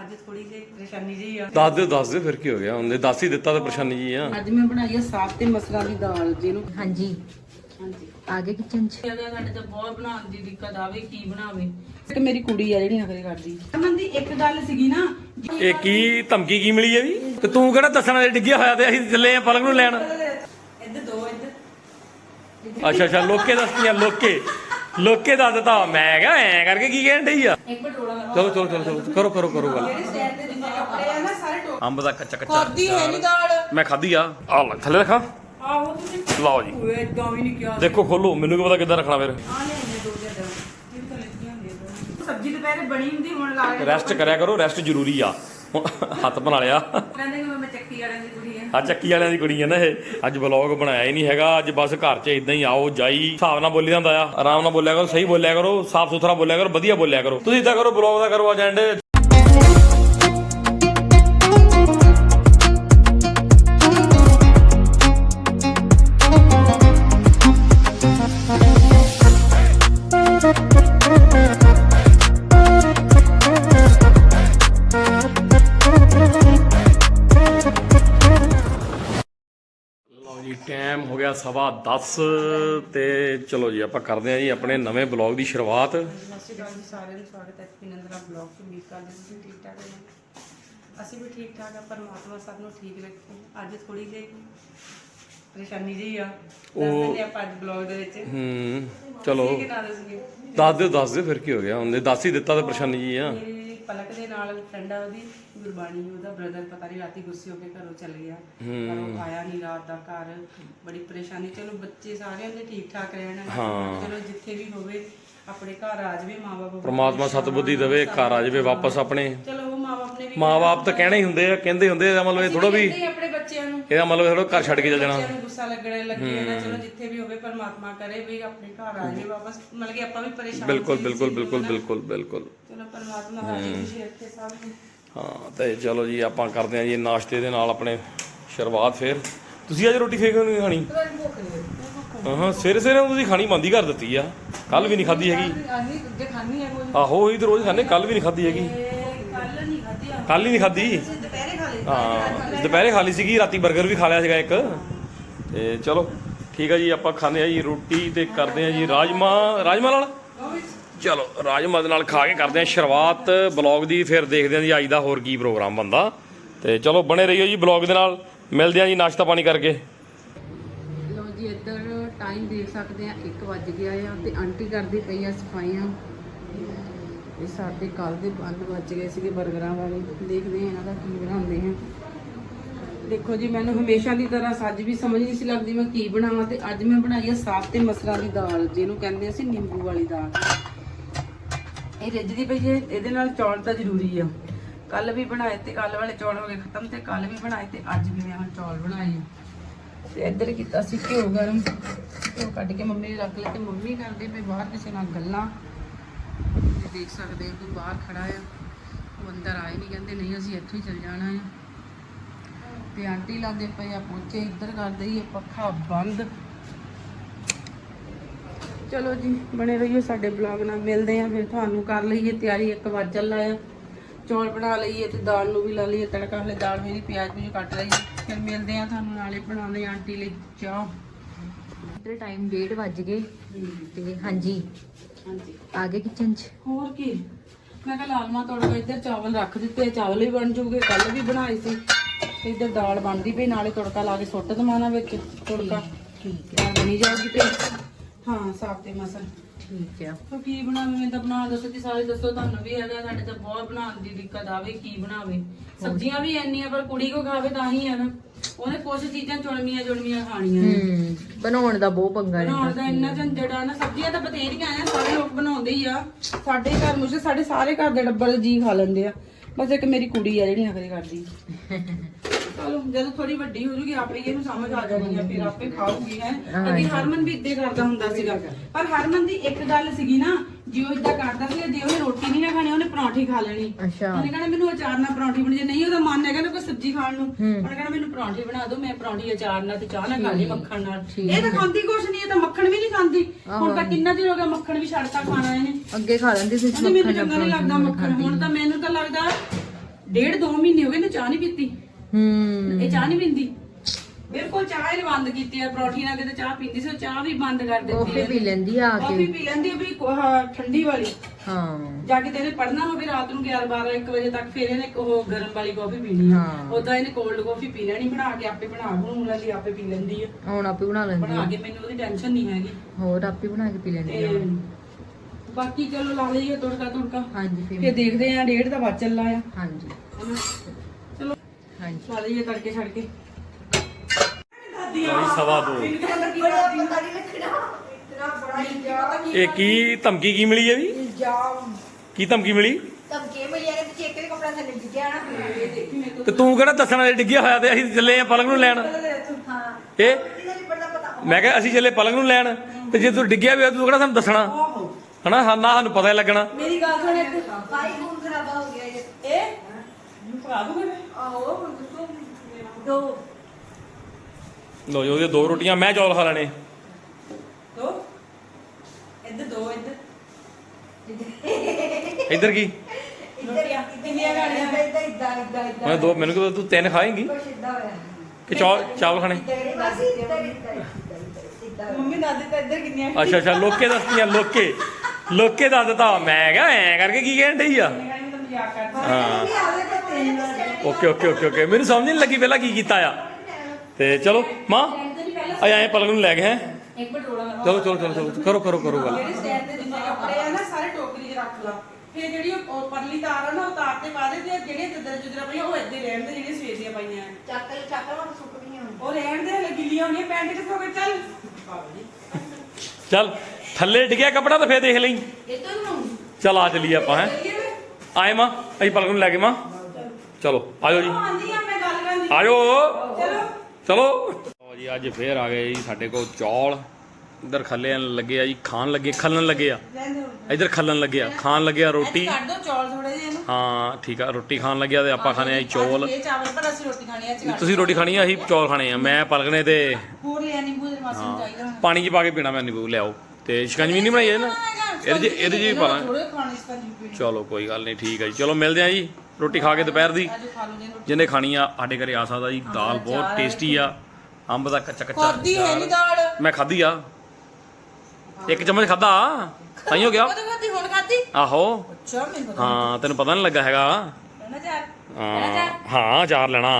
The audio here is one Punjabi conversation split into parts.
ਅੱਜ ਥੋੜੀ ਜਿਹੀ ਪਰੇਸ਼ਾਨੀ ਜਿਹੀ ਆ। ਦੱਸ ਦਿਓ ਦੱਸ ਦਿਓ ਫਿਰ ਕੀ ਹੋ ਗਿਆ? ਉਹਨੇ ਦੱਸ ਹੀ ਦਿੱਤਾ ਤਾਂ ਪਰੇਸ਼ਾਨੀ ਜੀ ਆ। ਅੱਜ ਮੈਂ ਬਣਾਈ ਆ ਸਾਗ ਤੇ ਮਸਰਾਂ ਦੀ ਦਾਲ ਜਿਹਨੂੰ ਹਾਂਜੀ। ਹਾਂਜੀ। ਆਗੇ ਕਿਚਨ ਚ। ਅਗਰ ਸਾਡੇ ਤਾਂ ਬਹੁਤ ਬਣਾਉਣ ਦੀ ਦਿੱਕਤ ਆਵੇ ਕੀ ਬਣਾਵੇ। ਇੱਕ ਮੇਰੀ ਕੁੜੀ ਆ ਜਿਹੜੀ ਨਖਰੇ ਕਰਦੀ। ਅਮਨ ਦੀ ਇੱਕ ਗੱਲ ਸੀਗੀ ਨਾ। ਇਹ ਕੀ ਧਮਕੀ ਕੀ ਮਿਲੀ ਹੈ ਵੀ ਤੇ ਤੂੰ ਕਿਹੜਾ ਦੱਸਣਾ ਡਿੱਗਿਆ ਹੋਇਆ ਤੇ ਅਸੀਂ ਚੱਲੇ ਆ ਪਲਕ ਨੂੰ ਲੈਣ? ਇੱਧਰ ਦੋ ਇੱਧਰ। ਅੱਛਾ ਅੱਛਾ ਲੋਕੇ ਦੱਸਤੀਆਂ ਲੋਕੇ। ਲੋਕੇ ਦੱਸ ਦਿੱਤਾ ਮੈਂ ਕਿਹਾ ਐ ਕਰਕੇ ਕੀ ਕਹਿਣ ਡਈ ਆ? ਇੱਕ ਮਿੰਟ ਰੋਲਾ ਚਲੋ ਚਲੋ ਚਲੋ ਚਲੋ ਕਰੋ ਕਰੋ ਕਰੋ ਗੱਲ। ਜਿਹੜੇ ਸਟੈਂਡ ਤੇ ਜਿੰਨੇ ਕੱਪੜੇ ਆ ਨਾ ਸਾਰੇ ਟੋਪ ਅੰਬ ਦਾ ਕੱਚਾ ਕੱਚਾ ਖਾਦੀ ਹੈ ਨਹੀਂ ਦਾਲ। ਮੈਂ ਖਾਧੀ ਆ। ਆ ਲੈ ਥੱਲੇ ਰੱਖਾਂ? ਆਹੋ ਤੁਸੀਂ ਲਓ ਜੀ। ਓਏ ਇਦਾਂ ਵੀ ਨਹੀਂ ਕਿਹਾ। ਦੇਖੋ ਖੋਲੋ ਮੈਨੂੰ ਕੀ ਪਤਾ ਕਿੱਦਾਂ ਰੱਖਣਾ ਫਿਰ। ਆ ਲੈ ਇਹਨੇ ਦੋ ਹੁੰਦੀਆਂ ਸਬਜ਼ੀ ਦੁਪਹਿਰੇ ਬਣੀ ਹੁੰਦੀ ਹੁਣ ਲਾ ਕੇ ਰੈਸਟ ਕਰਿਆ ਕਰੋ ਰੈਸਟ ਜ਼ਰੂਰੀ ਆ। ਹੱਥ ਬਣਾ ਲਿਆ। ਕਹਿੰਦੇ ਕਿ ਮੈਂ ਚੱਕੀ ਵਾਲਿਆਂ ਦੀ ਕੁੜੀ ਆ। ਆ ਚੱਕੀ ਵਾਲਿਆਂ ਦੀ ਕੁੜੀ ਹੈ ਨਾ ਇਹ। ਅੱਜ ਵਲੌਗ ਬਣਾਇਆ ਹੀ ਨਹੀਂ ਹੈਗਾ। ਅੱਜ ਬਸ ਘਰ 'ਚ ਇਦਾਂ ਹੀ ਆਓ ਜਾਈ। ਹਿਸਾਬ ਨਾਲ ਬੋਲੀ ਜਾਂਦਾ ਆ। ਆਰਾਮ ਨਾਲ ਬੋਲਿਆ ਕਰੋ ਸਹੀ ਬੋਲਿਆ ਕਰੋ ਸਾਫ਼ ਸੁਥਰਾ ਬੋਲਿਆ ਕਰੋ ਵਧੀਆ ਬੋਲਿਆ ਕਰੋ। ਤੁਸੀਂ ਇਦਾਂ ਕਰੋ ਵਲੌਗ ਦਾ ਕਰੋ ਅੱਜ ਐਂਡ 10 ਤੇ ਚਲੋ ਜੀ ਆਪਾਂ ਕਰਦੇ ਹਾਂ ਜੀ ਆਪਣੇ ਨਵੇਂ ਬਲੌਗ ਦੀ ਸ਼ੁਰੂਆਤ। ਸਤਿ ਸ਼੍ਰੀ ਅਕਾਲ ਜੀ ਸਾਰਿਆਂ ਨੂੰ ਸਵਾਗਤ ਹੈ ਪਿਨੰਦਰਾ ਬਲੌਗ ਤੋਂ। ਉਮੀਦ ਕਰਦੇ ਤੁਸੀਂ ਠੀਕ ਠਾਕ ਹੋ ਅਸੀਂ ਵੀ ਠੀਕ ਠਾਕ ਆ ਪਰਮਾਤਮਾ ਸਭ ਨੂੰ ਠੀਕ ਰੱਖੇ। ਅੱਜ ਥੋੜੀ ਜਿਹੀ ਪਰੇਸ਼ਾਨੀ ਜਿਹੀ ਆ। ਦੱਸ ਦਿੰਦੇ ਆਪਾਂ ਅੱਜ ਬਲੌਗ ਦੇ ਵਿੱਚ। ਹੂੰ ਚਲੋ। ਦੱਸ ਦਿਓ ਦੱਸ ਦਿਓ ਫਿਰ ਕੀ ਹੋ ਗਿਆ? ਉਹਨੇ ਦੱਸ ਹੀ ਦਿੱਤਾ ਤਾਂ ਪਰੇਸ਼ਾਨੀ ਜੀ ਆ। ਮੇਰੇ ਪਲਕ ਦੇ ਨਾਲ ਫਰੈਂਡ ਆ ਉਹਦੀ ਗੁਰਬਾਣੀ ਉਹਦਾ ਬ੍ਰਦਰ ਪਤਾ ਨਹੀਂ ਰਾਤੀ ਗੁੱਸੇ ਹੋ ਕੇ ਘਰੋਂ ਚੱਲ ਗਿਆ ਪਰ ਉਹ ਆਇਆ ਨਹੀਂ ਰਾਤ ਦਾ ਘਰ ਬੜੀ ਪਰੇਸ਼ਾਨੀ। ਚਲੋ ਬੱਚੇ ਸਾਰਿਆਂ ਦੇ ਠੀਕ ਠਾਕ ਰਹਿਣ ਚਲੋ ਜਿੱਥੇ ਵੀ ਹੋਵੇ ਆਪਣੇ ਘਰ ਆ ਜਾਵੇ ਮਾਪੇ ਪ੍ਰਮਾਤਮਾ ਸਤਬੁੱਧੀ ਦੇਵੇ ਘਰ ਆ ਜਾਵੇ ਵਾਪਸ ਆਪਣੇ। ਚਲੋ ਉਹ ਮਾਪੇ ਨੇ ਵੀ ਮਾਂ-ਬਾਪ ਤਾਂ ਕਹਿਣੇ ਹੀ ਹੁੰਦੇ ਆ ਕਹਿੰਦੇ ਹੁੰਦੇ ਆ ਮਤਲਬ ਇਹ ਥੋੜਾ ਵੀ ਆਪਣੇ ਬੱਚਿਆਂ ਨੂੰ ਇਹਦਾ ਮਤਲਬ ਥੋੜਾ ਘਰ ਛੱਡ ਕੇ ਚੱਲ ਜਾਣਾ। ਬੱਚਿਆਂ ਨੂੰ ਗੁੱਸਾ ਲੱਗਣੇ ਲੱਗੇ ਨਾ ਚਲੋ ਜਿੱਥੇ ਵੀ ਹੋਵੇ ਪਰਮਾਤਮਾ ਕਰੇ ਵੀ ਆਪਣੇ ਘਰ ਆ ਜਾਵੇ ਵਾਪਸ। ਮਤਲਬ ਕਿ ਆਪਾਂ ਵੀ ਪਰੇਸ਼ਾਨ ਬਿਲਕੁਲ ਬਿਲਕੁਲ ਬਿਲਕੁਲ। ਬਿਲਕੁਲ ਬਿਲਕੁਲ। ਚਲੋ ਪਰਮਾਤਮਾ ਹਾਜੀ ਖੁਸ਼ੀ ਰੱਖੇ ਸਭ ਨੂੰ। ਹਾਂ ਤੇ ਚਲੋ ਜੀ ਆਪਾਂ ਕਰਦੇ ਹਾਂ ਜੀ ਨਾਸ਼ਤੇ ਦੇ ਨਾਲ ਆਪਣੇ ਸ਼ੁਰੂਆਤ ਫੇਰ। ਤੁਸੀਂ ਅੱਜ ਰੋਟੀ ਫੇਕ ਨਹੀਂ ਖਾਣੀ? ਪਤਾ ਨਹੀਂ ਭੁੱਖ ਨਹੀਂ ਹਾਂ ਹਾਂ ਸਵੇਰੇ ਸਵੇਰੇ ਤੁਸੀਂ ਖਾਣੀ ਬੰਦੀ ਕਰ ਦਿੱਤੀ ਆ। ਕੱਲ ਵੀ ਨਹੀਂ ਖਾਧੀ ਹੈਗੀ। ਆਹੀ ਜੇ ਖਾਣੀ ਹੈ ਕੋਈ ਆਹੋ ਉਹੀ ਤਾਂ ਰੋਜ਼ ਖਾਣੇ ਕੱਲ ਵੀ ਨਹੀਂ ਖਾਧੀ ਹੈਗੀ। ਕੱਲ ਨਹੀਂ ਖਾਧੀ ਕੱਲ ਹੀ ਨਹੀਂ ਖਾਧੀ। ਦੁਪਹਿਰੇ ਹਾਂ, ਦੁਪਹਿਰੇ ਖਾ ਲਈ ਸੀਗੀ, ਰਾਤੀ 버ਗਰ ਵੀ ਖਾ ਲਿਆ ਸੀਗਾ ਇੱਕ। ਤੇ ਚਲੋ, ਠੀਕ ਆ ਜੀ, ਆਪਾਂ ਖਾਂਦੇ ਆ ਜੀ ਰੋਟੀ ਤੇ ਕਰਦੇ ਆ ਜੀ ਰਾਜਮਾ ਰਾਜਮਾ ਨਾਲ? ਚਲੋ, ਰਾਜਮਾ ਦੇ ਨਾਲ ਖਾ ਕੇ ਕਰਦੇ ਆ ਸ਼ੁਰੂਆਤ, ਬਲੌਗ ਦੀ ਫਿਰ ਦੇਖਦੇ ਆ ਜੀ ਅੱਜ ਦਾ ਹੋਰ ਕੀ ਪ੍ਰੋਗਰਾਮ ਬੰਦਾ ਤੇ ਚਲੋ, ਬਣੇ ਰਹੀਓ ਜੀ ਬਲੌਗ ਦੇ ਨਾਲ। ਮਿਲਦੇ ਆ ਜੀ ਨਾਸ਼ਤਾ ਪਾਣੀ ਕਰਕੇ। ਲੋ ਜੀ, ਇੱਧਰ ਟਾਈਮ ਦੇਖ ਸਕਦੇ ਆ 1 ਵੱਜ ਗਿਆ ਆ ਤੇ ਆਂਟੀ ਕਰਦੀ ਪਈ ਆ ਸਫਾਈਆਂ। ਇਹ ਸਾਡੇ ਕੱਲ ਦੇ ਬੰਦ ਵੱਜ ਗਏ ਸੀਗੇ 버ਗਰਾਂ ਵਾਲੇ। ਦੇਖਦੇ ਹਾਂ ਇਹਨਾਂ ਦਾ ਕੀ ਬਣਾਉਂਦੇ ਆ ਦੇਖੋ ਜੀ, ਮੈਨੂੰ ਹਮੇਸ਼ਾ ਦੀ ਤਰ੍ਹਾਂ ਸੱਜ ਵੀ ਸਮਝ ਨਹੀਂ ਸੀ ਲੱਗਦੀ ਮੈਂ ਕੀ ਬਣਾਵਾਂ ਤੇ ਅੱਜ ਮੈਂ ਬਣਾਈ ਆ ਸਾਗ ਤੇ ਮਸਰਾਂ ਦੀ ਦਾਲ, ਜਿਹਨੂੰ ਕਹਿੰਦੇ ਅਸੀਂ ਨਿੰਬੂ ਵਾਲੀ ਦਾਲ। ਇਹ ਰਿੱਝਦੀ ਪਈ ਹੈ, ਇਹਦੇ ਨਾਲ ਚੌਲ ਤਾਂ ਜ਼ਰੂਰੀ ਆ। ਕੱਲ ਵੀ ਬਣਾਏ ਤੇ ਕੱਲ ਵਾਲੇ ਚੌਲ ਹੋ ਗਏ ਖਤਮ ਤੇ ਕੱਲ ਵੀ ਬਣਾਏ ਤੇ ਅੱਜ ਵੀ ਮੈਂ ਹੁਣ ਚੌਲ ਬਣਾਏ ਆ। ਤੇ ਇੱਧਰ ਕੀਤਾ ਸੀ ਘਿਓ ਗਰਮ। ਘਿਓ ਕੱਢ ਕੇ ਮੰਮੀ ਨੇ ਰੱਖ ਲਿਆ ਤੇ ਮੰਮੀ ਕਰਦੇ ਪਏ ਬਾਹਰ ਕਿਸੇ ਨਾਲ ਗੱਲਾਂ ਦੇਖ ਸਕਦੇ ਹੋ ਕਿ ਬਾਹਰ ਖੜਾ ਆ, ਉਹ ਅੰਦਰ ਆਏ ਨਹੀਂ ਕਹਿੰਦੇ, ਨਹੀਂ, ਅਸੀਂ ਇੱਥੋਂ ਹੀ ਚੱਲ ਜਾਣਾ ਆ। ਤੇ ਆਂਟੀ ਲਾਦੇ ਪਏ ਆ ਪੋਚੇ ਇੱਧਰ ਕਰ ਦਈਏ ਪੱਖਾ ਬੰਦ। ਚਲੋ ਜੀ, ਬਣੇ ਰਹੀਓ ਸਾਡੇ ਬਲੌਗ ਨਾਲ, ਮਿਲਦੇ ਆ ਫਿਰ ਤੁਹਾਨੂੰ ਕਰ ਲਈਏ ਤਿਆਰੀ, ਇੱਕ ਵਾਰ ਚੱਲਾ ਆ ਚੌਲ ਬਣਾ ਲਈਏ ਤੇ ਦਾਲ ਨੂੰ ਵੀ ਲਾ ਲਈਏ, ਤੜਕਾ ਹਲੇ ਦਾਲ ਮੇਰੀ ਪਿਆਜ਼ ਵੀ ਕੱਟ ਲਈਏ ਫਿਰ ਮਿਲਦੇ ਆ ਤੁਹਾਨੂੰ ਨਾਲੇ ਬਣਾਉਂਦੇ ਆਂਟੀ ਲਈ ਚਾਹ। ਇੱਧਰ ਟਾਈਮ 1:30 ਵੱਜ ਗਏ ਤੇ ਹਾਂਜੀ ਹਾਂਜੀ ਆਗੇ ਕਿਚਨ ਚ ਹੋਰ ਕੀ ਮੈਂ ਕਿਹਾ ਲਾਲਮਾ ਤੜਕਾ ਇੱਧਰ ਚਾਵਲ ਰੱਖ ਦਿੱਤੇ ਆ, ਚਾਵਲ ਵੀ ਬਣ ਜੂਗੇ ਕੱਲ ਵੀ ਬਣਾਏ ਸੀ ਤੇ ਇੱਧਰ ਦਾਲ ਬਣਦੀ ਪਈ ਨਾਲੇ ਤੜਕਾ ਲਾ ਕੇ ਸੁੱਟ ਦਵਾਣਾ ਵਿੱਚ ਤੜਕਾ ਠੀਕ ਦਾਲ ਬਣੀ ਜਾਊਗੀ ਤੇ ਹਾਂ ਸਾਫ਼ ਤੇ ਮਸਲ ਠੀਕ ਆ ਤੋ ਕੀ ਬਣਾਵੇਂ ਮੈਂ ਤਾਂ ਬਣਾ ਦੱਸੋ ਤੇ ਸਾਰੇ ਦੱਸੋ ਤੁਹਾਨੂੰ ਵੀ ਹੈਗਾ ਸਾਡੇ ਤਾਂ ਬਹੁਤ ਬਣਾਉਣ ਦੀ ਦਿੱਕਤ ਆਵੇ ਕੀ ਬਣਾਵੇ ਸਬਜ਼ੀਆਂ ਵੀ ਇੰਨੀਆਂ ਪਰ ਕੁੜੀ ਕੋ ਖਾਵੇ ਤਾਂ ਹੀ ਆ ਨਾ ਉਹਨੇ ਕੁਝ ਚੀਜ਼ਾਂ ਚੁਣਵੀਆਂ ਚੁਣਵੀਆਂ ਖਾਣੀਆਂ ਨੇ। ਹੂੰ ਬਣਾਉਣ ਦਾ ਬਹੁਤ ਪੰਗਾ ਬਣਾਉਣ ਦਾ ਇੰਨਾ ਝੰਜਟ ਆ ਨਾ ਸਬਜ਼ੀਆਂ ਤਾਂ ਬਥੇਰੀਆਂ ਆ ਸਾਰੇ ਲੋਕ ਬਣਾਉਂਦੇ ਹੀ ਆ। ਸਾਡੇ ਘਰ ਮੁਝੇ ਸਾਡੇ ਸਾਰੇ ਘਰ ਦੇ ਡੱਬਰ ਜੀ ਖਾ ਲੈਂਦੇ ਆ। ਬਸ ਇੱਕ ਮੇਰੀ ਕੁੜੀ ਆ ਜਿਹੜੀ ਨਖਰੇ ਕਰਦੀ। ਚਲੋ ਜਦੋਂ ਥੋੜੀ ਵੱਡੀ ਹੋ ਜੂਗੀ ਆਪੇ ਹੀ ਇਹਨੂੰ ਸਮਝ ਆ ਜਾਣੀ ਆ ਫਿਰ ਆਪੇ ਖਾਊਗੀ ਹੈ। ਅੱਗੇ ਹਰਮਨ ਵੀ ਇੱਦੇ ਕਰਦਾ ਹੁੰਦਾ ਸੀਗਾ। ਪਰ ਹਰਮਨ ਦੀ ਇੱਕ ਗੱਲ ਸੀਗੀ ਨਾ ਜੇ ਉਹ ਇਦਾਂ ਕਰਦਾ ਸੀ ਜੇ ਉਹਨੇ ਰੋਟੀ ਨਹੀਂ ਨਾ ਖਾਣੀ ਉਹਨੇ ਪਰੌਂਠੀ ਖਾ ਲੈਣੀ। ਅੱਛਾ। ਉਹਨੇ ਕਹਿਣਾ ਮੈਨੂੰ ਅਚਾਰ ਨਾਲ ਪਰੌਂਠੀ ਬਣ ਜੇ। ਨਹੀਂ ਉਹਦਾ ਮਨ ਹੈਗਾ ਨਾ ਕੋਈ ਸਬਜ਼ੀ ਖਾਣ ਨੂੰ। ਉਹਨੇ ਕਹਿਣਾ ਮੈਨੂੰ ਪਰੌਂਠੀ ਬਣਾ ਦਿਓ ਮੈਂ ਪਰੌਂਠੀ ਅਚਾਰ ਨਾਲ ਤੇ ਚਾਹ ਨਾਲ ਖਾ ਲਈ ਮੱਖਣ ਨਾਲ। ਇਹ ਤਾਂ ਖਾਂਦੀ ਕੁਛ ਨਹੀਂ ਇਹ ਤਾਂ ਮੱਖਣ ਵੀ ਨਹੀਂ ਖਾਂਦੀ। ਹੁਣ ਤਾਂ ਕਿੰਨਾ ਚਿਰ ਹੋ ਗਿਆ ਮੱਖਣ ਵੀ ਛੱਡਤਾ ਖਾਣਾ ਇਹਨੇ ਅੱਗੇ ਖਾ ਲੈਂਦੇ ਸੀ ਕਹਿੰਦੀ ਮੈਨੂੰ ਚੰਗਾ ਨਹੀਂ ਲੱਗਦਾ ਮੱਖਣ ਹੁਣ ਤਾਂ ਮੈਨੂੰ ਤਾਂ ਲੱਗਦਾ ਡੇਢ ਦੋ ਮਹੀਨੇ ਹੋ ਗਏ ਨੇ ਚਾਹ ਨਹੀਂ ਪੀਤੀ। ਹੂੰ। ਇਹ ਚਾਹ ਨਹੀਂ ਪੀਂਦੀ। ਬਿਲਕੁਲ ਚਾਹ ਹੀ ਬੰਦ ਕੀਤੀ ਆ ਪਰੌਠੀ ਨਾਲ ਕਿਤੇ ਚਾਹ ਪੀਂਦੀ ਸੀ ਉਹ ਚਾਹ ਵੀ ਬੰਦ ਕਰ ਦਿੱਤੀ ਕਾਫੀ ਪੀ ਲੈਂਦੀ ਆ ਆ ਕਾਫੀ ਕੇ ਪੀ ਲੈਂਦੀ ਆ ਵੀ ਕੋ- ਆਹ ਠੰਡੀ ਵਾਲੀ। ਹਾਂ। ਜਾ ਕੇ ਤੇਰੇ ਪੜਨਾ ਹੋਵੇ ਰਾਤ ਨੂੰ 11 12 1 ਵਜੇ ਤੱਕ ਫਿਰ ਇਹਨੇ ਉਹ ਗਰਮ ਵਾਲੀ ਕਾਫੀ ਪੀਣੀ ਆ। ਹਾਂ। ਉਦਾਂ ਇਹਨੇ ਕੋਲਡ ਕਾਫੀ ਪੀ ਲੈਣੀ ਬਣਾ ਕੇ ਆਪੇ ਬਣਾ ਬਣਾਉਣ ਵਾਲੀ ਆਪੇ ਪੀ ਲੈਂਦੀ ਆ। ਹੁਣ ਆਪੇ ਬਣਾ ਲੈਂਦੀ ਬਣਾ ਆ ਕੇ ਮੈਨੂੰ ਉਹਦੀ ਟੈਨਸ਼ਨ ਨਹੀਂ ਹੈਗੀ। ਹੋਰ ਆਪੇ ਬਣਾ ਕੇ ਪੀ ਲੈਂਦੀ ਤੇ ਆ ਬਾਕੀ ਚਲੋ ਲਾ ਲਈਏ ਤੁੜਕਾ ਤੁੜਕਾ। ਹਾਂਜੀ ਫਿਰ। ਫਿਰ ਦੇਖਦੇ ਆ ਡੇਢ ਦਾ ਵੱਜ ਚੱਲਾ ਆ। ਹਾਂਜੀ। ਹਨਾ? ਚਲੋ। ਹਾਂਜੀ। ਲਾ ਲਈਏ ਤੜਕੇ ਛੱਡ ਕੇ ਜੀ ਸਵਾ ਦੋ। ਇਹ ਕੀ ਧਮਕੀ ਕੀ ਮਿਲੀ ਹੈ ਵੀ? ਕੀ ਧਮਕੀ ਮਿਲੀ? ਧਮਕੀ ਮਿਲੀ ਆ ਕਿ ਤੁਸੀਂ ਇੱਕ ਵੀ ਕੱਪੜਾ ਥੱਲੇ ਡਿੱਗਿਆ ਨਾ। ਤੇ ਤੂੰ ਕਿਹੜਾ ਦੱਸਣਾ ਜੇ ਡਿੱਗਿਆ ਹੋਇਆ ਤੇ ਅਸੀਂ ਚੱਲੇ ਆ ਪਲੰਗ ਨੂੰ ਲੈਣ? ਇਹ ਮੈਂ ਕਿਹਾ ਅਸੀਂ ਚੱਲੇ ਪਲੰਗ ਨੂੰ ਲੈਣ ਤੇ ਜੇ ਤੂੰ ਡਿੱਗਿਆ ਵੀ ਹੋਇਆ ਤੂੰ ਕਿਹੜਾ ਸਾਨੂੰ ਦੱਸਣਾ? ਹਨਾ ਹਾਂ ਨਾ ਸਾਨੂੰ ਪਤਾ ਹੀ ਲੱਗਣਾ। ਮੇਰੀ ਗੱਲ ਸੁਣ ਇੱਕ। ਭਾਈ ਖੂਨ ਖਰਾਬਾ ਹੋ ਗਿਆ ਇਹ। ਇਹ? ਭਰਾ ਦੂਗੇ ਆਹੋ ਹੁਣ ਦੱਸੋ। ਦੋ। ਲੋ ਜੀ ਉਹਦੀਆਂ ਦੋ ਰੋਟੀਆਂ ਮੈਂ ਚੌਲ ਖਾ ਲੈਣੇ। ਦੋ? ਇੱਧਰ ਦੋ ਇੱਧਰ। ਇੱਧਰ ਕੀ? ਮੈਂ ਦੋ ਮੈਨੂੰ ਕਿਹਾ ਤੂੰ ਤਿੰਨ ਖਾਏਂਗੀ? ਕੁਛ ਇਦਾਂ ਹੋਇਆ। ਕਿ ਚੌਲ ਚਾਵਲ ਖਾਣੇ? ਮੰਮੀ ਦਾਦੀ ਤਾਂ ਇੱਧਰ ਕਿੰਨੀਆਂ ਅੱਛਾ ਅੱਛਾ ਲੋਕੇ ਦੱਸਦੀਆਂ ਲੋਕੇ। ਲੋਕੇ ਦੱਸ ਦਿੱਤਾ। ਮੈਂ ਕਿਹਾ ਐ ਕਰਕੇ ਕੀ ਕਹਿਣ ਡਈ ਆ? ਖਾਣੀਆਂ? ਤਾਂ ਮਜ਼ਾਕ ਕਰਦਾ। ਹਾਂ। ਓਕੇ ਓਕੇ ਓਕੇ ਮੈਨੂੰ ਸਮਝ ਨਹੀਂ ਲੱਗੀ ਪਹਿਲਾਂ ਕੀ ਕੀਤਾ ਆ। ਤੇ ਚਲੋ ਮਾਂ ਆਏ ਆਏ ਪਲਕ ਨੂੰ ਲੈ ਗਏ ਹੈ। ਇੱਕ ਮਿੰਟ ਰੋਲਾ ਚਲੋ ਚਲੋ ਚਲੋ ਚਲੋ ਕਰੋ ਕਰੋ ਕਰੋ ਗੱਲ। ਜਿਹੜੇ ਸਟੈਂਡ ਤੇ ਜਿੰਨੇ ਕੱਪੜੇ ਆ ਨਾ ਸਾਰੇ ਟੋਕਰੀ 'ਚ ਰੱਖ ਲਾ। ਫਿਰ ਜਿਹੜੀ ਉਹ ਉਹ ਪਰਲੀ ਤਾਰ ਆ ਨਾ ਉਹ ਤਾਰ ਤੇ ਪਾ ਦੇ ਤੇ ਜਿਹੜੀਆਂ ਚੱਦਰ ਚੁੱਦਰਾਂ ਪਈਆਂ ਉਹ ਇੱਥੇ ਰਹਿਣ ਦੇ ਜਿਹੜੀਆਂ ਸਵੇਰ ਦੀਆਂ ਪਈਆਂ ਆ। ਚੱਕ ਚੱਕ ਲਾ ਸੁੱਕ ਗਈਆਂ ਹੁਣ ਉਹ ਰਹਿਣ ਦੇ ਹਲੇ ਗਿੱਲੀਆਂ ਹੋਣੀਆਂ ਪੈਂਟ ਕਿੱਥੋਂ ਕਰ ਚੱਲ। ਚੱਲ ਥੱਲੇ ਡਿੱਗਿਆ ਕੱਪੜਾ ਤਾਂ ਫੇਰ ਦੇਖ ਲਈ। ਇੱਧਰ ਨੂੰ। ਚੱਲ ਆ ਚਲੀਏ ਆਪਾਂ ਹੈ। ਆਏ ਮਾਂ ਅਸੀਂ ਪਲਕ ਨੂੰ ਲੈ ਕੇ ਮਾਂ। ਚਲੋ ਆਜੋ ਜੀ। ਆਂਦੀ ਆ ਮੈਂ ਗੱਲ ਕਰਨੀ ਆਜੋ। ਚਲੋ। ਚਲੋ। ਲਓ ਜੀ ਅੱਜ ਫੇਰ ਆ ਗਏ ਜੀ ਸਾਡੇ ਕੋਲ ਚੌਲ। ਇਧਰ ਖੱਲੇ ਲੱਗੇ ਆ ਜੀ ਖਾਣ ਲੱਗੇ ਖੱਲਣ ਲੱਗੇ ਆ। ਇਧਰ ਖੱਲਣ ਲੱਗੇ ਆ ਖਾਣ ਲੱਗੇ ਆ ਰੋਟੀ। ਕੱਢ ਦੋ ਚੌਲ ਥੋੜੇ ਜਿਹੇ ਇਹਨੂੰ। ਹਾਂ ਠੀਕ ਆ ਰੋਟੀ ਖਾਣ ਲੱਗਿਆ ਤੇ ਆਪਾਂ ਖਾਣੇ ਆ ਜੀ ਚੌਲ। ਇਹ ਚਾਵਲ ਪਰ ਅਸੀਂ ਰੋਟੀ ਖਾਣੀ ਆ ਚ ਤੁਸੀਂ ਰੋਟੀ ਖਾਣੀ ਆ ਅਸੀਂ ਚੌਲ ਖਾਣੇ ਆ। ਮੈਂ ਪਲਕਣੇ ਤੇ ਹੋਰ ਲਿਆ ਨਿੰਬੂ ਦੇ ਮਾਸੇ ਨੂੰ ਚਾਹੀਦਾ ਹੁਣ। ਪਾਣੀ 'ਚ ਪਾ ਕੇ ਪੀਣਾ ਮੈਂ ਨਿੰਬੂ ਲਿਆਓ। ਤੇ ਸ਼ਿਕੰਜਵੀ ਨਹੀਂ ਬਣਾਈ ਇਹਦੇ ਨਾਲ? ਇਹਦੇ 'ਚ ਇਹਦੇ 'ਚ ਵੀ ਪਾ ਲਾਂ ਥੋੜੇ ਖਾਣੇ ਸਕੰਜੀ ਪੀਣੀ। ਚਲੋ ਕੋਈ ਗੱਲ ਨਹੀਂ ਠੀਕ ਆ ਜੀ। ਚਲੋ ਮਿਲਦੇ ਆ ਜੀ ਰੋਟੀ ਖਾ ਕੇ ਦੁਪਹਿਰ ਦੀ। ਅੱਜ ਖਾ ਲਓ ਜੀ ਰੋਟੀ। ਜਿਹਨੇ ਖਾਣੀ ਆ ਸਾਡੇ ਘਰੇ ਆ ਸਕਦਾ ਜੀ ਦਾਲ ਬਹੁਤ ਟੇਸਟੀ ਆ। ਅੰਬ ਦਾ ਕੱਚਾ ਕੱਚਾ ਖਾਦੀ ਹੈ ਨਹੀਂ ਦਾਲ। ਮੈਂ ਖਾਧੀ ਆ। ਇੱਕ ਚਮਚ ਖਾਦਾ ਸਹੀ ਹੋ ਗਿਆ? ਹੁਣ ਖਾਦੀ ਆਹੋ। ਅੱਛਾ ਮੈਨੂੰ ਪਤਾ ਹਾਂ ਤੈਨੂੰ ਪਤਾ ਨਹੀਂ ਲੱਗਾ ਹੈਗਾ। ਨਾ ਹਾਂ ਹਾਂ ਚਾਰ ਲੈਣਾ।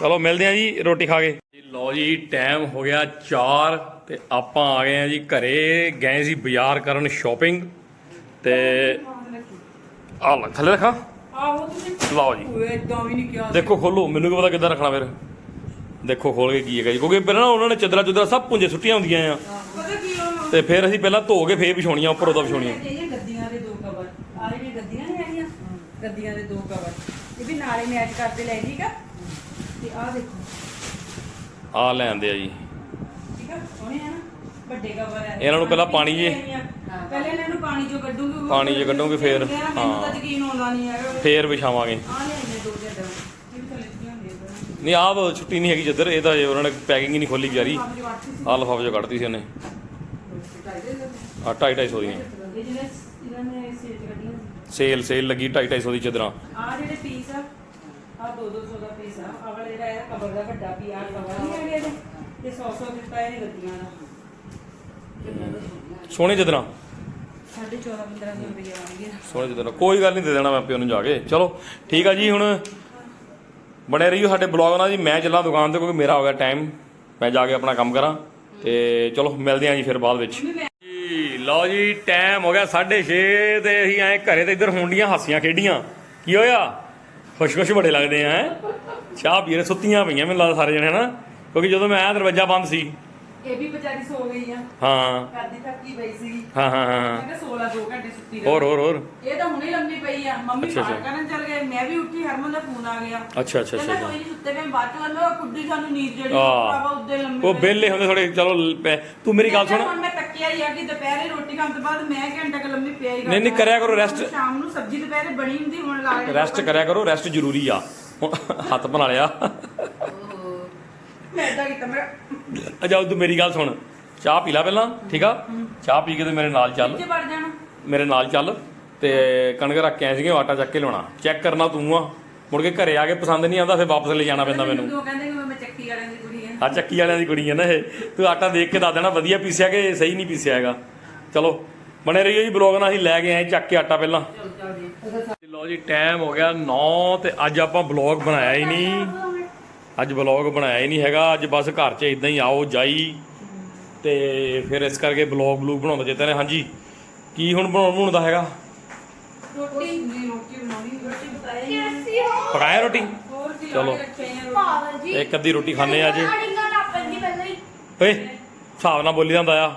ਚਲੋ ਮਿਲਦੇ ਆ ਜੀ ਰੋਟੀ ਖਾ ਕੇ। ਲਓ ਜੀ ਟਾਈਮ ਹੋ ਗਿਆ 4 ਤੇ ਆਪਾਂ ਆ ਗਏ ਆ ਜੀ ਘਰੇ। ਗਏ ਸੀ ਬਾਜ਼ਾਰ ਕਰਨ ਸ਼ਾਪਿੰਗ ਤੇ ਆ ਲੈ ਥੱਲੇ ਰੱਖਾਂ? ਆਹੋ ਤੁਸੀਂ ਲਓ ਜੀ। ਓਏ ਇਦਾਂ ਵੀ ਨਹੀਂ ਕਿਹਾ ਦੇਖੋ ਖੋਲੋ। ਮੈਨੂੰ ਕੀ ਪਤਾ ਕਿੱਦਾਂ ਰੱਖਣਾ ਫਿਰ। ਦੇਖੋ ਖੋਲ ਕੇ ਕੀ ਹੈਗਾ ਜੀ। ਕਿਉਂਕਿ ਪਹਿਲਾਂ ਉਹਨਾਂ ਨੇ ਚਦਰਾ ਚੁਦਰਾ ਸਭ ਪੁੰਜੇ ਸੁੱਟੀਆਂ ਹੁੰਦੀਆਂ ਆ। ਤੇ ਫਿਰ ਅਸੀਂ ਪਹਿਲਾਂ ਧੋ ਕੇ ਫੇਰ ਵਿਛਾਉਣੀਆਂ ਉੱਪਰ ਉਹਦਾ ਵਿਛਾਉਣੀਆਂ। ਇਹ ਗੱਦੀਆਂ ਦੇ ਦੋ ਕਵਰ ਆ ਜਿਹੜੀਆਂ ਗੱਦੀਆਂ ਨੇ ਹੈਗੀਆਂ ਗੱਦੀਆਂ ਦੇ ਦੋ ਕਵਰ ਇਹ ਵੀ ਨਾਲੇ ਮੈਚ ਕਰਦੇ ਲੈ ਆ ਤੇ ਆਹ ਦੇਖੋ। ਆ ਲੈ ਆਂਦੇ ਆ ਜੀ। ਠੀਕ ਆ? ਸੋਹਣੇ ਆ ਨਾ? ਵੱਡੇ ਕਵਰ ਆ ਇਹਨਾਂ ਨੂੰ ਪਹਿਲਾਂ ਪਾਣੀ ਜੇ- ਪਹਿਲੇ ਇਹਨਾਂ ਨੂੰ ਪਾਣੀ ਚੋਂ ਕੱਢੂਗੀ ਪਾਣੀ 'ਚ ਕੱਢੋਗੇ ਫੇਰ, ਹਾਂ। ਯਕੀਨ ਆਉਂਦਾ ਨਹੀਂ ਹੈਗਾ। ਫੇਰ ਵਿਛਾਵਾਂਗੇ। ਆ ਦੋ ਜੱਦਾਂ ਨਹੀਂ ਆਹ ਛੁੱਟੀ ਨਹੀਂ ਹੈਗੀ ਜਿੱਧਰ ਇਹ ਤਾਂ ਜੇ ਉਹਨਾਂ ਨੇ ਪੈਕਿੰਗ ਹੀ ਨਹੀਂ ਖੋਲੀ ਵਿਚਾਰੀ। ਜੀ ਵਾਟਸੀ ਆਹ ਲਫਾਫੇ ਚੋਂ ਕੱਢਤੀ ਸੀ ਉਹਨੇ। ਆ ਢਾਈ ਢਾਈ ਸੌ ਦੀਆਂ ਸੇਲ ਸੇਲ ਲੱਗੀ ਢਾਈ ਢਾਈ ਸੌ ਦੀ ਚਦਰਾਂ ਆ ਜਿਹੜੇ ਪੀਸ ਆ ਆ 2-200 ਦਾ ਪੀਸ ਆ ਆਹ ਵਾਲਾ ਜਿਹੜਾ ਇਹਦਾ ਕਵਰ ਦਾ ਵੱਡਾ ਪੀ ਆ ਕਵਰ ਨਹੀਂ ਹੈਗੇ ਇਹਦੇ ਤੇ 100-100 ਦਿੱਤਾ ਇਹਨੇ ਗੱਦੀਆਂ ਦਾ। ਸੋਹਣੇ ਚਦਰਾਂ 14-1500 ਰੁਪਏ ਆਉਣਗੇ ਸੋਹਣੇ ਚਦਰਾਂ ਕੋਈ ਗੱਲ ਨਹੀਂ ਦੇ ਦੇਣਾ ਮੈਂ ਪਿਓ ਨੂੰ ਜਾ ਕੇ। ਚਲੋ ਠੀਕ ਆ ਜੀ ਹੁਣ ਬਣੇ ਰਹੀਓ ਸਾਡੇ ਬਲੌਗ ਨਾਲ ਜੀ। ਮੈਂ ਚੱਲਾਂ ਦੁਕਾਨ ਤੇ ਕਿਉਂਕਿ ਮੇਰਾ ਹੋ ਗਿਆ ਟਾਈਮ ਮੈਂ ਜਾ ਕੇ ਆਪਣਾ ਕੰਮ ਕਰਾਂ। ਤੇ ਚਲੋ ਮਿਲਦੇ ਆਂ ਜੀ ਫਿਰ ਬਾਅਦ ਵਿੱਚ। ਜੀ ਲਓ ਜੀ ਟਾਈਮ ਹੋ ਗਿਆ 6:30 ਤੇ ਅਸੀਂ ਐ ਘਰੇ ਤੇ ਇੱਧਰ ਹੁੰਡੀਆਂ ਹਾਸੀਆਂ ਖੇਡੀਆਂ। ਕੀ ਹੋਇਆ? ਖੁਸ਼ ਖੁਸ਼ ਬੜੇ ਲੱਗਦੇ ਆ? ਚਾਹ ਪੀ ਰਹੇ ਸੁੱਤੀਆਂ ਪਈਆਂ ਮੈਨੂੰ ਲੱਗਦਾ ਸਾਰੇ ਜਣੇ ਹਨਾ? ਕਿਉਂਕਿ ਜਦੋਂ ਮੈਂ ਆਇਆ ਦਰਵਾਜ਼ਾ ਬੰਦ ਸੀ। ਇਹ ਵੀ ਵਿਚਾਰੀ ਸੋ ਗਈ ਆ। ਹਾਂ। ਕਰਦੀ ਥੱਕੀ ਪਈ ਸੀ। ਹਾਂ ਹਾਂ ਹਾਂ ਮੈਂ ਕਿਹਾ 16 2 ਘੰਟੇ ਸੁੱਤੀ ਰਹੀ। ਹੋਰ ਹੋਰ ਹੋਰ। ਇਹ ਤਾਂ ਹੁਣੇ ਲੰਮੀ ਪਈ ਆ। ਮੰਮੀ ਅੱਛਾ, ਪਾਰ ਅੱਛਾ। ਕਰਨ ਚੱਲ ਗਏ। ਮੈਂ ਵੀ ਉੱਠੀ ਹਰਮਨ ਦਾ ਫੋਨ ਆ ਗਿਆ। ਅੱਛਾ ਅੱਛਾ ਕਹਿੰਦਾ ਅੱਛਾ। ਕੋਈ ਨਹੀਂ ਸੁੱਤੇ ਪਏ ਬਾਅਦ ਚ ਕਹਿੰਦਾ ਕੁੱਡੀ ਸਾਨੂੰ ਨੀਂਦ ਜਿਹੜੀ ਆਹ। ਬਾਬਾ ਉੱਦੇ ਲੰਮੇ ਉਹ ਵਿਹਲੇ ਹੁੰਦੇ ਥੋੜੇ ਚਲੋ ਤੂੰ ਮੇਰੀ ਗੱਲ ਸੁਣ। ਹੁਣ ਮੈਂ ਤੱਕਿਆ ਹੀ ਆ ਕਿ ਦੁਪਹਿਰੇ ਰੋਟੀ ਖਾਣ ਤੋਂ ਬਾਅਦ ਮੈਂ ਘੰਟਾ ਕੁ ਲੰਮੀ ਪਿਆ ਹੀ ਨਹੀਂ, ਨਹੀਂ, ਕਰਿਆ ਕਰੋ rest। ਸ਼ਾਮ ਨੂੰ ਸਬਜ਼ੀ ਦੁਪਹਿਰੇ ਬਣੀ ਹੁੰਦੀ ਹੁਣ ਲਾ ਲੈਣੀ। ਰੈਸਟ ਕਰਿਆ ਕਰੋ ਰੈਸਟ ਜ਼ਰੂਰੀ ਆ। ਹੁਣ ਹੱਥ ਬਣਾ ਲਿਆ। ਮੈਂ ਇਦਾਂ ਕੀਤਾ ਮੈਂ ਅਜਾ ਤੂੰ ਮੇਰੀ ਗੱਲ ਸੁਣ। ਚਾਹ ਪੀ ਲੈ ਪਹਿਲਾਂ ਠੀਕ ਆ? ਚਾਹ ਪੀ ਕੇ ਤੇ ਮੇਰੇ ਨਾਲ ਚੱਲ। ਨੀਚੇ ਵੜ ਜਾਣਾ। ਮੇਰੇ ਨਾਲ ਚੱਲ ਤੇ ਕਣਕ ਰੱਖ ਕੇ ਆਏ ਸੀਗੇ ਆਟਾ ਚੱਕ ਕੇ ਲਿਆਉਣਾ ਚੈੱਕ ਕਰਨਾ ਤੂੰ ਆ। ਮੁੜ ਕੇ ਘਰੇ ਆ ਕੇ ਪਸੰਦ ਨਹੀਂ ਆਉਂਦਾ ਫਿਰ ਵਾਪਸ ਲੈ ਜਾਣਾ ਪੈਂਦਾ ਮੈਨੂੰ ਉਹ ਕਹਿੰਦੇ ਕਿ ਮੈਂ ਚੱਕੀ ਵਾਲਿਆਂ ਦੀ ਕੁੜੀ ਆ ਚੱਕੀ ਵਾਲਿਆਂ ਦੀ ਕੁੜੀ ਹੈ ਨਾ ਇਹ। ਤੂੰ ਆਟਾ ਦੇਖ ਕੇ ਦੱਸ ਦੇਣਾ ਵਧੀਆ ਪੀਸਿਆ ਕਿ ਸਹੀ ਨਹੀਂ ਪੀਸਿਆ ਹੈਗਾ। ਚਲੋ ਬਣੇ ਰਹੀਓ ਜੀ ਬਲੌਗ ਨਾਲ ਅਸੀਂ ਲੈ ਕੇ ਆਏ ਚੱਕ ਕੇ ਆਟਾ ਪਹਿਲਾਂ। ਲਓ ਜੀ ਟਾਈਮ ਹੋ ਗਿਆ 9 ਤੇ ਅੱਜ ਆਪਾਂ ਬਲੌਗ ਬਣਾਇਆ ਹੀ ਨਹੀਂ। ਅੱਜ ਬਲੌਗ ਬਣਾਇਆ ਹੀ ਨਹੀਂ ਹੈਗਾ। ਅੱਜ ਬਸ ਘਰ 'ਚ ਇਦਾਂ ਹੀ ਆਓ ਜਾਈ। ਤੇ ਫਿਰ ਇਸ ਕਰਕੇ ਬਲੌਗ ਬਲੂਗ ਬਣਾਉਂਦਾ ਜਿੱਤੇ ਨੇ। ਹਾਂਜੀ ਕੀ ਹੁਣ ਬਣਾਉਣ ਬਣਾਉਂਦਾ ਹੈਗਾ? ਰੋਟੀ ਰੋਟੀ? ਬਣਾਉਣੀ ਰੋਟੀ ਪਕਾਈ ਪਕਾਇਆ ਰੋਟੀ? ਚਲੋ ਇੱਕ ਅੱਧੀ ਰੋਟੀ ਖਾਣੇ ਅੱਜ ਆੜੀਆਂ ਨਾ ਪੰਦੀ ਪਹਿਲਾਂ ਹੀ ਓਏ ਹਿਸਾਬ ਨਾਲ ਬੋਲੀ ਜਾਂਦਾ ਆ।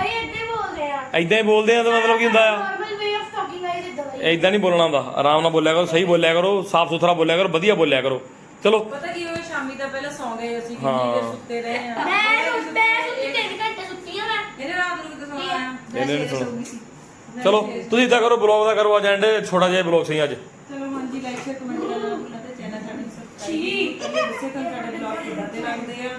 ਅਰੇ ਇੱਥੇ ਬੋਲਦੇ ਆ। ਐਦਾਂ ਹੀ ਬੋਲਦੇ ਆ ਤਾਂ ਮਤਲਬ ਕੀ ਹੁੰਦਾ ਆ? ਨਾਰਮਲ ਵੇ ਆਫ ਟਾਕਿੰਗ ਆਈ ਇਦਾਂ ਦਾ ਇਦਾਂ ਨਹੀਂ ਬੋਲਣਾ ਹੁੰਦਾ। ਆਰਾਮ ਨਾਲ ਬੋਲਿਆ ਕਰੋ ਸਹੀ ਬੋਲਿਆ ਕਰੋ ਸਾਫ਼ ਸੁਥਰਾ ਬੋਲਿਆ ਕਰੋ ਵਧੀਆ ਬੋਲਿਆ ਕਰੋ। ਚਲੋ। ਪਤਾ ਕੀ ਹੋਇਆ ਸ਼ਾਮੀ ਤਾਂ ਪਹਿਲਾਂ ਸੌਂ ਗਏ ਅਸੀਂ ਹਾਂ। ਕਿੰਨੀ ਦੇਰ ਸੁੱਤੇ ਰਹੇ ਆ। ਮੈਂ ਸੁੱਤੇ ਸੁੱਤੀ ਤਿੰਨ ਘੰਟੇ ਸੁੱਤੀ ਆ ਮੈਂ। ਇਹਨੇ ਰਾਤ ਨੂੰ ਕਿਤੇ ਸੌਣਾ ਆ? ਇਹਨੇ ਨਹੀਂ ਸੁਣੋ। ਚਲੋ ਤੁਸੀਂ ਇਦਾਂ ਕਰੋ ਬਲੌਗ ਦਾ ਕਰੋ ਅੱਜ ਐਂਡ ਛੋਟਾ ਜਿਹਾ ਬਲੌਗ ਸਹੀ ਅੱਜ। ਚਲੋ ਹਾਂਜੀ ਲਾਈਕ ਸ਼ੇਅਰ ਕਮੈਂਟ ਕਰਨਾ ਨਾ ਭੁੱਲਣਾ ਤੇ ਚੈਨਲ ਸਾਡਾ ਸਬਸਕ੍ਰਾਈਬ ਕਰਨਾ ਦੱਸੇ ਤੁਹਾਨੂੰ ਸਾਡੇ ਬਲੌਗ ਕਿੱਦਾਂ ਦੇ ਲੱਗਦੇ ਆ।